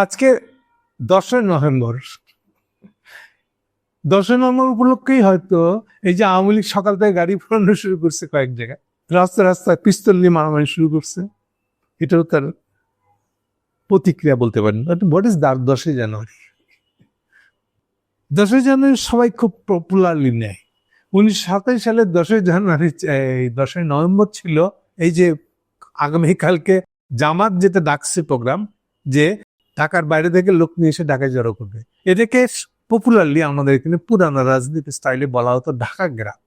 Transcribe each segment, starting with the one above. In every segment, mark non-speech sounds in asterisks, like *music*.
আজকে দশই নভেম্বর। দশই নভেম্বর উপলক্ষেই হয়তো এই যে আওয়ামী লীগ সকাল থেকে গাড়ি ফোরানো শুরু করছে কয়েক জায়গায়। রাস্তা রাস্তায় পিস্তল নিয়ে মারামারি শুরু করছে। এটাও তার প্রতিক্রিয়া বলতে পারেন। হোয়াট ইজ দ্য দশই জানুয়ারি? দশই জানুয়ারি সবাই খুব পপুলারলি নেয়। উনিশশো সাতাশ সালের দশই জানুয়ারি, এই দশই নভেম্বর ছিল এই যে আগামীকালকে জামাত যেটা ডাকছে প্রোগ্রাম, যে ঢাকার বাইরে থেকে লোক নিয়ে এসে ঢাকায় জড়ো করবে। এটাকে পপুলারলি আমাদের এখানে পুরানো রাজনীতি স্টাইলে বলা হতো ঢাকা গ্রাম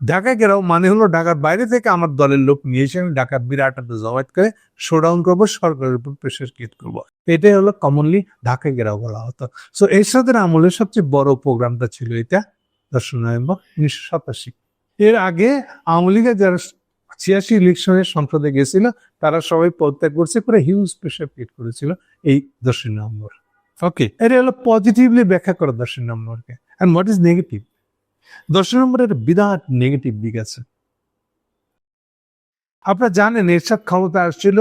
ঢাকা গেরাও মানে হলো ঢাকার বাইরে থেকে আমার দলের লোক নিয়ে এসে আমি ঢাকার বিরাট একটা জমায়েত করে শোডাউন করব, সরকারের উপর প্রেশার ক্রিয়েট করব। এটাই হলো কমনলি ঢাকা গেরাও বলা হতো। সো এরশাদের আমলের সবচেয়ে বড় প্রোগ্রামটা ছিল এটা দশই নভেম্বর উনিশশো সাতাশি। এর আগে আওয়ামী লীগের যারা ছিয়াশি ইলেকশনের সংসদে গেছিল তারা সবাই পদত্যাগ করছে করে হিউজ প্রেশার ক্রিয়েট করেছিল এই দশই নম্বর ওকে এটা হলো পজিটিভলি ব্যাখ্যা করা দশই নভেম্বরকে। অ্যান্ড হোয়াট ইজ নেগেটিভ দশই নম্বরের বিরাট নেগেটিভ দিক আছে। আপনারা জানেন এরশাদ ক্ষমতা আসছিল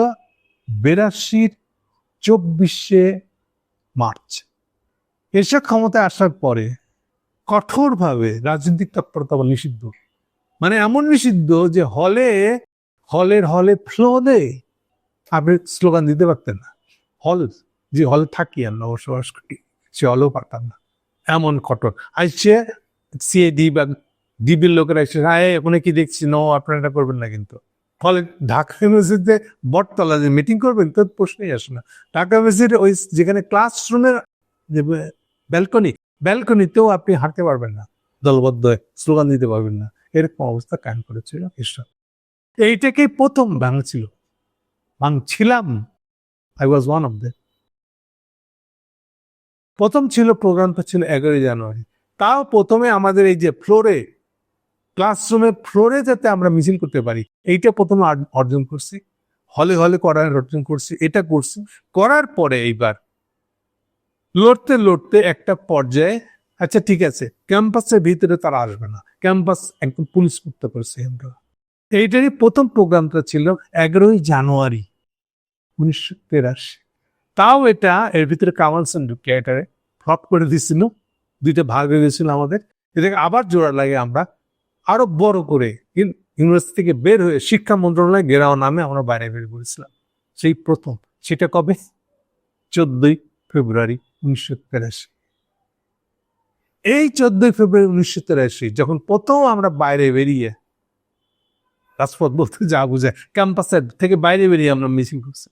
বেরাশির চব্বিশে মার্চ। এরশাদ ক্ষমতায় আসার পরে কঠোরভাবে রাজনৈতিক তৎপরতা নিষিদ্ধ। মানে এমন নিষিদ্ধ যে হলে, হলের হলে ফ্লোরে আপনি স্লোগান দিতে পারতেন না। হল, যে হলে থাকি আমরা বসবাস করি, সে হলেও পারতাম না। এমন কঠোর। আসছে সিএডি বা ডিবির লোকেরা এসে হ্যাঁ ওখানে কি দেখছি? নো আপনারা এটা করবেন না কিন্তু। ফলে ঢাকা ইউনিভার্সিটিতে বটতলা যে মিটিং করবেন, তো প্রশ্নই আসে না। ঢাকা ইউনিভার্সিটির ওই যেখানে ক্লাসরুমের যে ব্যালকনি ব্যালকনিতেও আপনি হাঁটতে পারবেন না। দলবদ্ধ স্লোগান দিতে পারবেন না। এরকম অবস্থা কায়েম করেছিল ঈশ্বর এইটাকেই প্রথম ভাঙছিল। ভাঙছিলাম। I was one of the প্রথম ছিল প্রোগ্রামটা ছিল এগারোই জানুয়ারি। তাও প্রথমে আমাদের এই যে ফ্লোরে, ক্লাসরুমে ফ্লোরে যাতে আমরা মিছিল করতে পারি, এইটা প্রথমে অর্জন করছি। হলে হলে করার অর্জন করছি, এটা করছি। করার পরে এইবার লড়তে লড়তে একটা পর্যায়ে আচ্ছা ঠিক আছে, ক্যাম্পাসের ভিতরে তারা আসবে না। ক্যাম্পাস একদম পুলিশ মুক্ত করছে আমরা। এইটারই প্রথম প্রোগ্রামটা ছিল এগারোই জানুয়ারি উনিশশো তেরাশি। তাও এটা এর ভিতরে কামাল সেন ঢুকে এটারে ফ্লপ করে দিছিল দুইটা ভাগ হয়ে গেছিল আমাদের। এটাকে আবার জোড়া লাগে আমরা আরও বড় করে ইউন- ইউনিভার্সিটি থেকে বের হয়ে শিক্ষা মন্ত্রণালয় গেরাও নামে আমরা বাইরে বের করেছিলাম। সেই প্রথম, সেটা কবে? চোদ্দই ফেব্রুয়ারি উনিশশো তেরাশি। এই চোদ্দই ফেব্রুয়ারি উনিশশো তেরাশি, যখন প্রথম আমরা বাইরে বেরিয়ে রাজপথ বলতে যা বুঝে ক্যাম্পাসের থেকে বাইরে বেরিয়ে আমরা মিছিল করছি।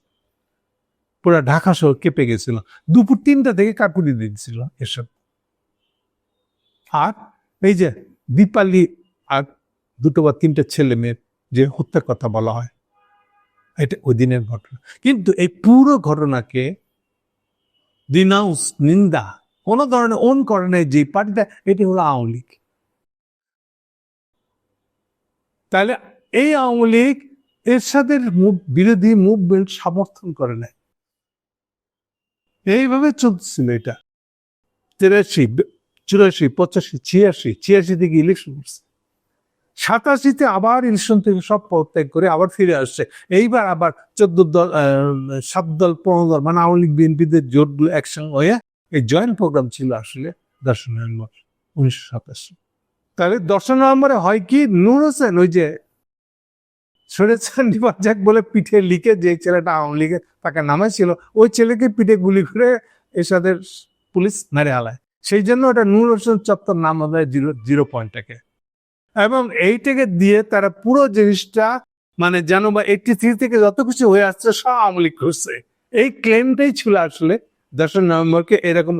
পুরা ঢাকা শহর কেঁপে গেছিল। দুপুর তিনটা থেকে কাকুরি দিয়েছিল এসব। আর এই যে দীপালি আর দুটো বা তিনটা ছেলে মেয়ের যে হত্যার কথা বলা হয়, এটা ওই দিনের ঘটনা। কিন্তু এই পুরো ঘটনাকে দিনাউস নিন্দা কোনো ধরনের ওন করে নাই যে পার্টিটা, এটি হলো আওয়ামী লীগ। তাহলে এই আওয়ামী লীগ এরশাদের বিরোধী মুভমেন্ট সমর্থন করে নাই। এইভাবে চলছিল এটা। তিরাশি, চুরাশি, পঁচাশি, ছিয়াশি ছিয়াশি থেকে ইলেকশন করছে সাতাশিতে আবার ইলেকশন থেকে সব পদত্যাগ করে আবার ফিরে আসছে। এইবার আবার চোদ্দ দল সাত দল, পনেরো দল মানে আওয়ামী লীগ, বিএনপিদের জোটগুলো একসঙ্গে হয়ে এই জয়েন্ট প্রোগ্রাম ছিল আসলে দশই নভেম্বর উনিশশো সাতাশি। তাহলে দশ নভেম্বরে হয় কি? নূর হোসেন ওই যে বলে পিঠে লিখে যে ছেলেটা আওয়ামী লীগের তাকে নামাইছিল ওই ছেলেকে পিঠে গুলি করে এরশাদের পুলিশ মেরে হালায়। সেই জন্য ওটা নূর হোসেন চত্বর নাম হবে জিরো জিরো পয়েন্টটাকে। এবং এইটাকে দিয়ে তারা পুরো জিনিসটা মানে যেন বা এইটি থ্রি থেকে যত কিছু হয়ে আসছে সব আওয়ামী লীগ করছে। এই ক্লেমটাই ছিল আসলে দশই নভেম্বরকে এরকম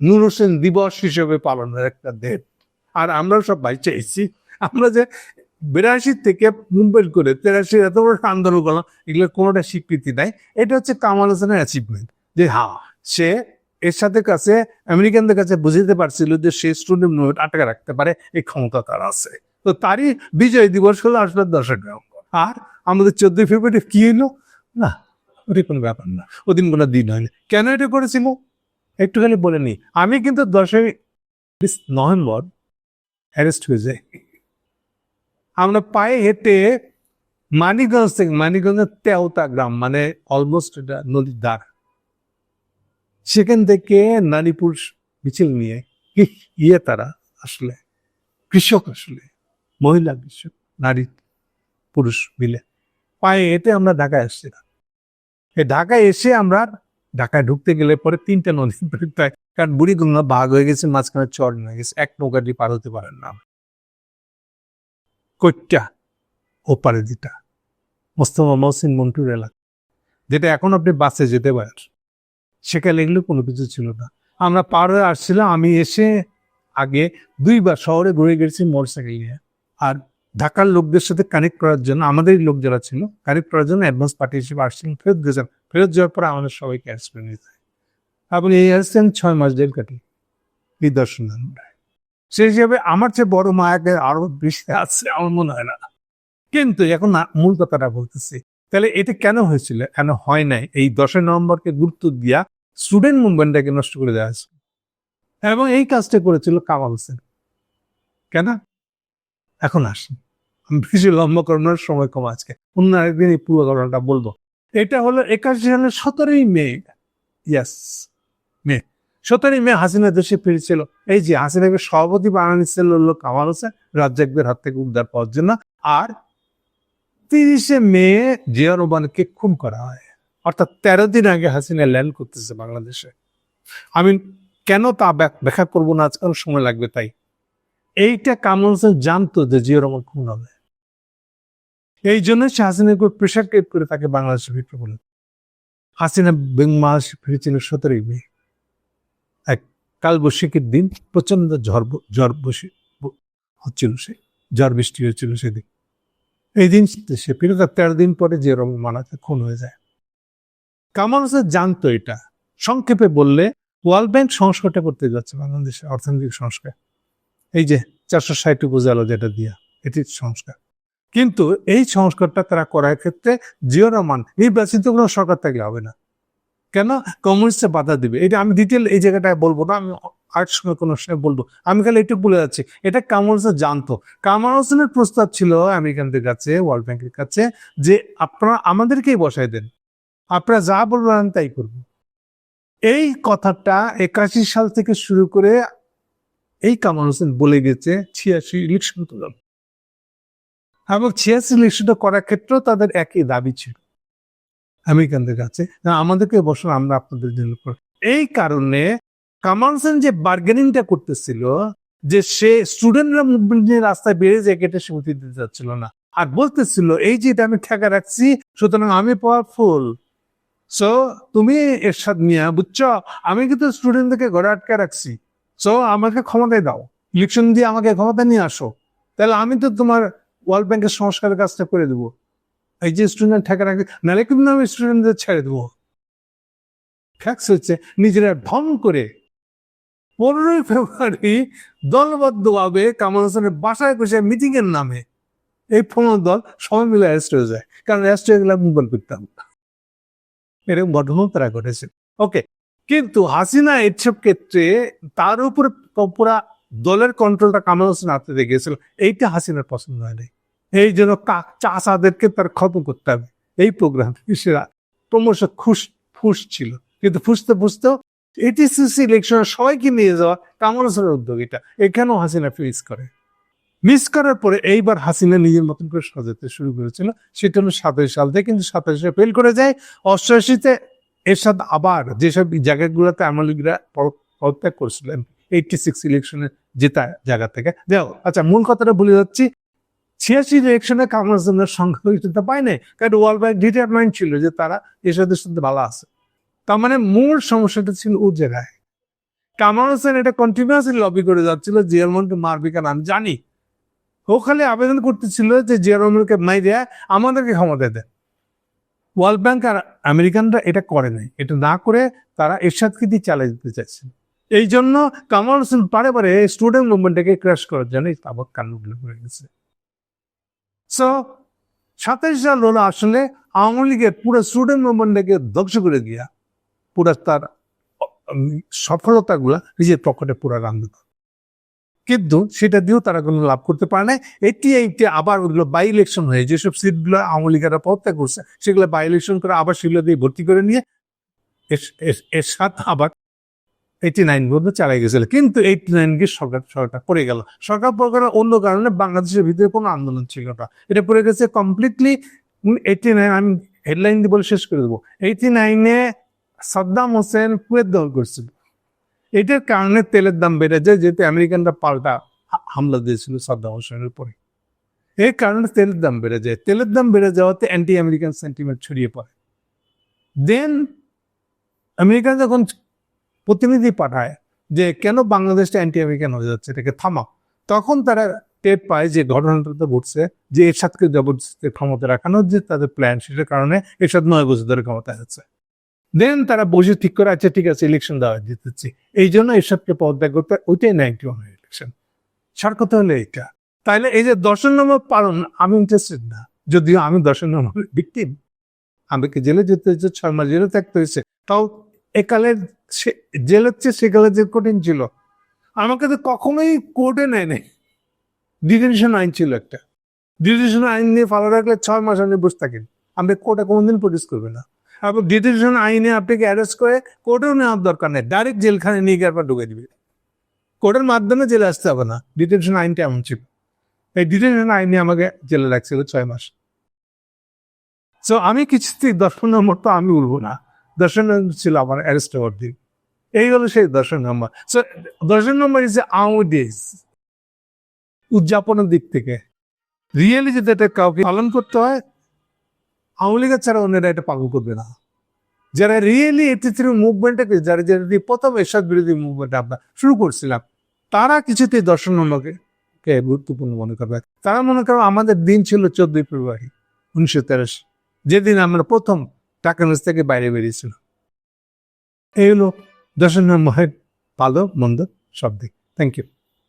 নূর হোসেন দিবস হিসেবে পালনের একটা ডেট আর আমরাও সব বাইচে এসেছি আমরা যে বিরাশি থেকে মুম্বাই করে তেরাশি এত বড় আন্দোলন করলাম, এগুলোর কোনোটা স্বীকৃতি নাই। এটা হচ্ছে কামাল হোসেনের অ্যাচিভমেন্ট যে হা সে এর সাথে কাছে, আমেরিকানদের কাছে বুঝতে পারছিল যে সে স্টুডেন্ট নোট আটকে রাখতে পারে, এই ক্ষমতা তার আছে। তো তারই বিজয় দিবস হলো আসলে দশই নভেম্বর আর আমাদের চোদ্দই ফেব্রুয়ারি কি হলো? না ওটা কোনো ব্যাপার না। ওদিন কোনো দিন হয়নি। কেন এটা করেছিল একটুখানি বলে নি। আমি কিন্তু দশই নভেম্বর অ্যারেস্ট হয়ে যাই। আমরা পায়ে হেঁটে মানিকগঞ্জ থেকে, মানিকগঞ্জের তেওতা গ্রাম মানে অলমোস্ট এটা নদীর ধার। সেখান থেকে নারীপুর মিছিল নিয়ে ইয়ে তারা আসলে, কৃষক আসলে, মহিলা কৃষক, নারী, পুরুষ মিলে পায়ে এতে আমরা ঢাকায় আসছিলাম। ঢাকায় এসে আমরা ঢাকায় ঢুকতে গেলে পরে তিনটা নদী *laughs* পেরোতে হয়। কারণ বুড়িগঙ্গা বাঘ হয়ে গেছে, মাঝখানে চর হয়ে গেছে। এক নৌকাটি পার হতে পারেন না কইটা ওপারে যেটা, মোস্তফা মহসিন মন্টুর এলাকা। যেটা এখন আপনি বাসে যেতে পারেন। সেখানে এগুলো কোনো কিছু ছিল না। আমরা পার হয়ে আসছিলাম, আমি এসে আগে দুইবার শহরে ঘুরে গেছি মোটরসাইকেল নিয়ে। আর ঢাকার লোকদের সাথে কানেক্ট করার জন্য আমাদের লোক যারা ছিল কানেক্ট করার জন্য অ্যাডভান্স পার্টি হিসেবে আসছিলেন, ফেরত গেছেন ফেরত যাওয়ার পরে আমাদের সবাইকে অ্যারেস্ট করে নিতে হয়। আপনি এই আসছেন ছয় মাস জেল কাটি নিদর্শন সেই হিসেবে আমার চেয়ে বড় মায়াকে আরও বেশি আছে, আমার মনে হয় না। কিন্তু এখন মূল কথাটা বলতেছি, তাহলে এটা কেন হয়েছিল? কেন হয় নাই? এই দশই নভেম্বরকে গুরুত্ব দিয়া স্টুডেন্ট মুভমেন্টটাকে নষ্ট করে দেওয়া হয়েছে। এবং এই কাজটা করেছিল কামাল হোসেন। কেন? এখন আসি আমি বেশি লম্বা করানোর সময় কম আজকে। অন্য আরেকদিন এই পুরো ঘটনাটা বলব। এটা হলো একাশি সালের সতেরোই মে। ইয়াস মে। সতেরোই মে হাসিনা দেশে ফিরেছিল। এই যে হাসিনাকে সভাপতি বানানিছিল হলো কামাল হোসেন রাজ্জাকদের হাত থেকে উদ্ধার পাওয়ার জন্য। আর তিরিশে মে জিয়া রহমানকে খুন করা হয়। অর্থাৎ তেরো দিন আগে হাসিনা ল্যান্ড করতেছে বাংলাদেশে। আমি কেন তা ব্যাখ- ব্যাখ্যা করব না, আজকাল সময় লাগবে তাই। এইটা কামাল হোসেন জানতো যে জিয়া রহমান খুন হবে। এই জন্য সে হাসিনার উপর প্রেশার ক্রিয়েট করে তাকে বাংলাদেশে ফিরতে বলে হাসিনা বাংলাদেশে ফিরেছিল সতেরোই মে। এক কালবৈশাখীর দিন প্রচণ্ড ঝড় ঝড় বসে হচ্ছিল সে, ঝড় বৃষ্টি হয়েছিল সেদিন। এই দিন সে ফিরে তার তেরো দিন পরে যে রকম মানাতে খুন হয়ে যায়। কামাল হোসেন জানতো এটা। সংক্ষেপে বললে, ওয়ার্ল্ড ব্যাংক সংস্কারটা করতে যাচ্ছে বাংলাদেশে অর্থনৈতিক সংস্কার। এই যে চারশো ষাট বোঝালো যেটা দিয়া এটি সংস্কার। কিন্তু এই সংস্কারটা তারা করার ক্ষেত্রে জিও রহমান নির্বাচিত কোনো সরকার থাকলে হবে না। কেন? কমিউনিস্টে বাধা দিবে। এটা আমি ডিটেল এই জায়গাটায় বলব না, আমি আরেক সময় কোনো সময় বলব। আমি খালি একটু বলে যাচ্ছি, এটা কামাল হোসেন জানতো। কামাল হোসেনের প্রস্তাব ছিল আমেরিকানদের কাছে, ওয়ার্ল্ড ব্যাংকের কাছে, যে আপনারা আমাদেরকেই বসাই দেন। আপনারা যা বলবেন তাই করব। এই কথাটা একাশি সাল থেকে শুরু করে এই কামাল হোসেন বলে গেছে ছিয়াশি ইলেকশন তুলন এবং ছিয়াশি ইলেকশনটা করার ক্ষেত্রেও তাদের একই দাবি ছিল। আমেরিকানদের কাছে। আমাদেরকে বসুন আমরা আপনাদের জন্য। এই কারণে কামাল হোসেন যে বার্গেনিংটা করতেছিল, যে সে স্টুডেন্টরা মুভমেন্ট নিয়ে রাস্তায় বেড়ে যায় এটা সীমিত দিতে চাচ্ছিল না। আর বলতেছিল, এই যে এটা আমি ঠেকা রাখছি, সুতরাং আমি পাওয়ারফুল সো তুমি এরশাদ মিয়া, বুঝছ? আমি কিন্তু স্টুডেন্টদেরকে ঘরে আটকে রাখছি। সো আমাকে ক্ষমতায় দাও। ইলেকশন দিয়ে আমাকে ক্ষমতা নিয়ে আসো। তাহলে আমি তো তোমার ওয়ার্ল্ড ব্যাংকের সংস্কারের কাজটা করে দেবো। এই যে স্টুডেন্ট ঠেকা রাখি নাহলে কিন্তু আমি স্টুডেন্টদের ছেড়ে দেবো। ফ্যাক্স হচ্ছে, নিজেরা ঢং করে পনেরোই ফেব্রুয়ারি দলবদ্ধভাবে কামাল হোসেনের বাসায় বসে মিটিং এর নামে এই পনেরো দল সবাই মিলে অ্যারেস্ট হয়ে যায়। কারণ অ্যারেস্ট হয়ে গেলে মোবাইল করতাম। এরকম ঘটনাও তারা ঘটেছে। ওকে কিন্তু হাসিনা এসব ক্ষেত্রে তার উপরে পুরা দলের কন্ট্রোলটা কামাল হোসেন হাতে দিয়ে গেছিল এইটা হাসিনার পছন্দ হয় নাই। এই জন্য চাষাদেরকে তার খতম করতে হবে। এই প্রোগ্রাম সেরা ক্রমশ খুশ ফুস ছিল। কিন্তু ফুসতে ফুসতেও এটিসিসি ইলেকশনে সবাইকে নিয়ে যাওয়া কামাল উদ্যোগ এটা। এখানেও হাসিনা ফেস করে। মিস করার পরে এইবার হাসিনা নিজের মতন করে সাজাতে শুরু করেছিল। সেটা হলো সাতাশ সাল থেকে কিন্তু সাতাশে ফেল করে যায়। অষ্টআশিতে এরশাদ আবার যেসব জায়গাগুলোতে আমলিগরা পদত্যাগ করেছিলেন এইটটি সিক্স ইলেকশনে জেতা জায়গা থেকে। যাও আচ্ছা মূল কথাটা বলে যাচ্ছি। ছিয়াশি ইলেকশনে হোসেনের সংখ্যাগরিষ্ঠতা পায় নাই, কারণ ওয়ার্ল্ড ব্যাংক ডিটারমাইন্ড ছিল যে তারা এরশাদের সাথে ভালো আছে। তার মানে মূল সমস্যাটা ছিল ও জায়গায়। কামাল হোসেন এটা কন্টিনিউয়াসলি লবি করে যাচ্ছিল জিয়ারমনকে মারবে কেন আমি জানি। ও খালি আবেদন করতেছিল যে জিয়ারমনকে মাই দেয়া আমাদেরকে ক্ষমতা দেয় ওয়ার্ল্ড ব্যাংক আর আমেরিকানরা এটা করে নাই। এটা না করে তারা এরশাদকে দিয়ে চালিয়ে দিতে চাইছেন এই জন্য কামাল হোসেন পারে পারে স্টুডেন্ট মুভমেন্টটাকে ক্র্যাশ করার জন্য এই তাবৎ কাণ্ডগুলো করে গেছে। সো সাতাশ সাল হলো আসলে আওয়ামী লীগের পুরো স্টুডেন্ট মুভমেন্টটাকে ধ্বংস করে দিয়া পুরো তার সফলতাগুলা নিজের পকেটে পুরা রান্ধ কিন্তু সেটা দিয়েও তারা কোনো লাভ করতে পারে না এটি এইটি আবার ওগুলো বাই ইলেকশন হয়ে যেসব সিটগুলো আওয়ামী লীগেরা পদত্যাগ করছে, সেগুলো বাই ইলেকশন করে আবার সেগুলো দিয়ে ভর্তি করে নিয়ে এর সাথে আবার এইটি নাইন পর্যন্ত চালাই গেছিল। কিন্তু এইটি নাইন গিয়ে সরকার সরকার পড়ে গেল। সরকার পড়ে অন্য কারণে বাংলাদেশের ভিতরে কোনো আন্দোলন ছিল না। এটা পড়ে গেছে কমপ্লিটলি এইটি নাইন আমি হেডলাইন দিয়ে বলে শেষ করে দেবো। এইটি নাইনে সাদ্দাম হোসেন কুয়েত দল করছিল। এটার কারণে তেলের দাম বেড়ে যায়, যেহেতু আমেরিকানরা পাল্টা হামলা দিয়েছিল সাদ্দাম হোসেনের উপরে। এর কারণে তেলের দাম বেড়ে যায়। তেলের দাম বেড়ে যাওয়াতে অ্যান্টি আমেরিকান সেন্টিমেন্ট ছড়িয়ে পড়ে। দেন আমেরিকা যখন প্রতিনিধি পাঠায় যে কেন বাংলাদেশটা অ্যান্টি আমেরিকান হয়ে যাচ্ছে, এটাকে থামাও। তখন তারা টের পায় যে ঘটনাটা তো ঘটছে, যে এরশাদকে জবরদস্তি ক্ষমতা রাখানোর যে তাদের প্ল্যান সেটার কারণে এরশাদ নয় বছর ধরে ক্ষমতায় আছে। দেন তারা বসে ঠিক করে আচ্ছা ঠিক আছে ইলেকশন দেওয়া দিতেছি। এই জন্য এরশাদকে পদত্যাগ করতে ওইটাই নাইনটি ওয়ান ইলেকশন সার কথা হলো এইটা। তাইলে এই যে দর্শন নম্বর পালন, আমি ইন্টারেস্টেড না। যদিও আমি দর্শন নম্বর ভিক্টিম আমাকে জেলে যেতে হয়েছে, ছয় মাস জেলে থাকতে হয়েছে। তাও একালের সে- জেলের চেয়ে সেকালে যে কঠিন ছিল। আমাকে তো কখনোই কোর্টে নেয় নাই ডিটেনশন আইন ছিল একটা। ডিটেনশন আইন নিয়ে ফালা রাখলে ছয় মাস আপনি বসে থাকেন আপনি কোর্টে কোনোদিন প্রডিউস করবে না। এবং ডিটেনশন আইনে আপনাকে অ্যারেস্ট করে কোর্টেও নেওয়ার দরকার নেই। ডাইরেক্ট জেলখানে নিয়ে গিয়ে একবার ঢুকে দিবে। কোর্টের মাধ্যমে জেলে আসতে হবে না। ডিটেনশন আইনটা এমন ছিল। এই ডিটেনশন আইনে আমাকে জেলে রাখছিল ছয় মাস। সো আমি কিছুতেই দর্শন নম্বর তো আমি উঠবো না। দর্শন ছিল আমার অ্যারেস্ট দিন। এই হলো সেই দর্শন নম্বর। সো দর্শন নম্বর ইজ আউট ডেজ উদযাপনের দিক থেকে। রিয়েলি যদি এটা কাউকে পালন করতে হয়, আওয়ামী ছাড়া অন্যরা এটা পালন করবে না। যারা রিয়েলি এটি থ্রি মুভমেন্টটাকে যারা যারা প্রথম এরশাদ বিরোধী মুভমেন্ট আমরা শুরু করছিলাম, তারা কিছুতেই দর্শন কে গুরুত্বপূর্ণ মনে করবে? তারা মনে করো আমাদের দিন ছিল চোদ্দই ফেব্রুয়ারি, উনিশশো তেরোশি যেদিন আমরা প্রথম টাকানুস থেকে বাইরে বেরিয়েছিল। এই হলো যশন নাম মহের ভালো, মন্দ, সব দিক। Thank you